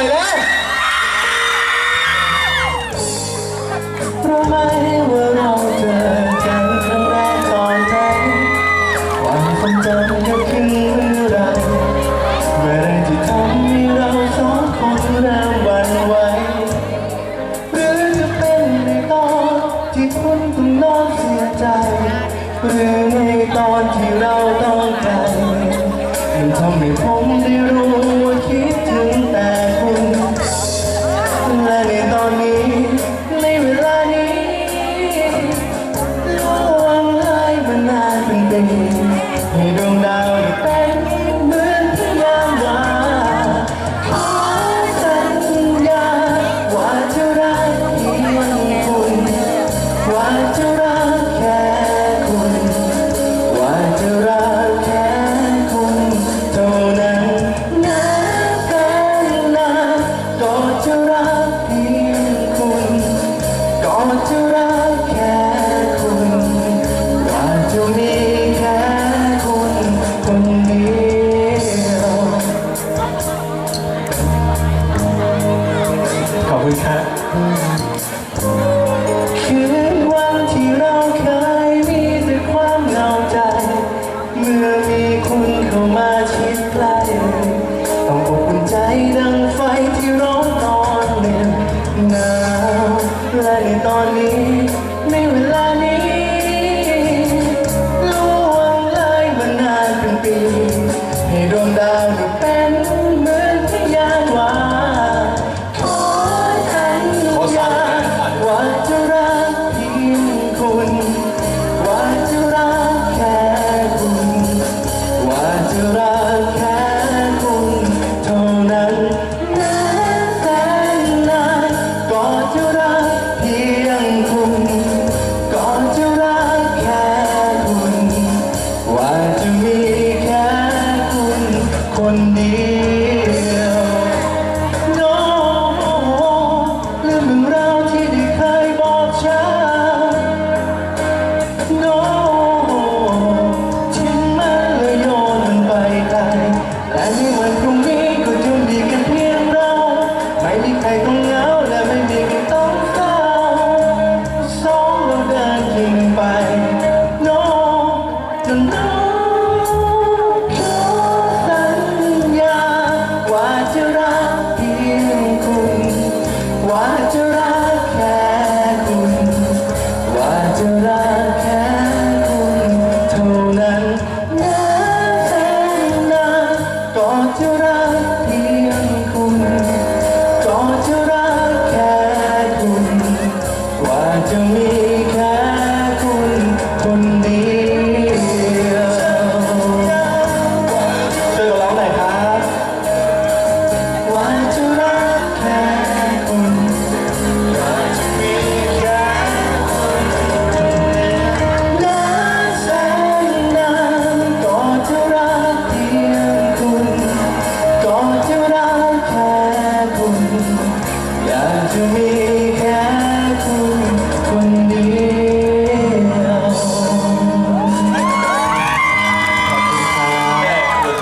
อยแล้วรู้ไหมว่าเราเจอกันครั้งแรกตอนนั้นความทรงจำก็คืออะไรเมื่อไรที่ทำให้เราสองคนเริ่มหวั่นไหวหรือจะเป็นในตอนที่คุณต้องนอนเสียใจ หรือในตอนที่เราต้องไกลมันทำให้ผมได้รู้ คืนวันที่เราเคยมีแต่ความเหงาใจเมื่อ 사랑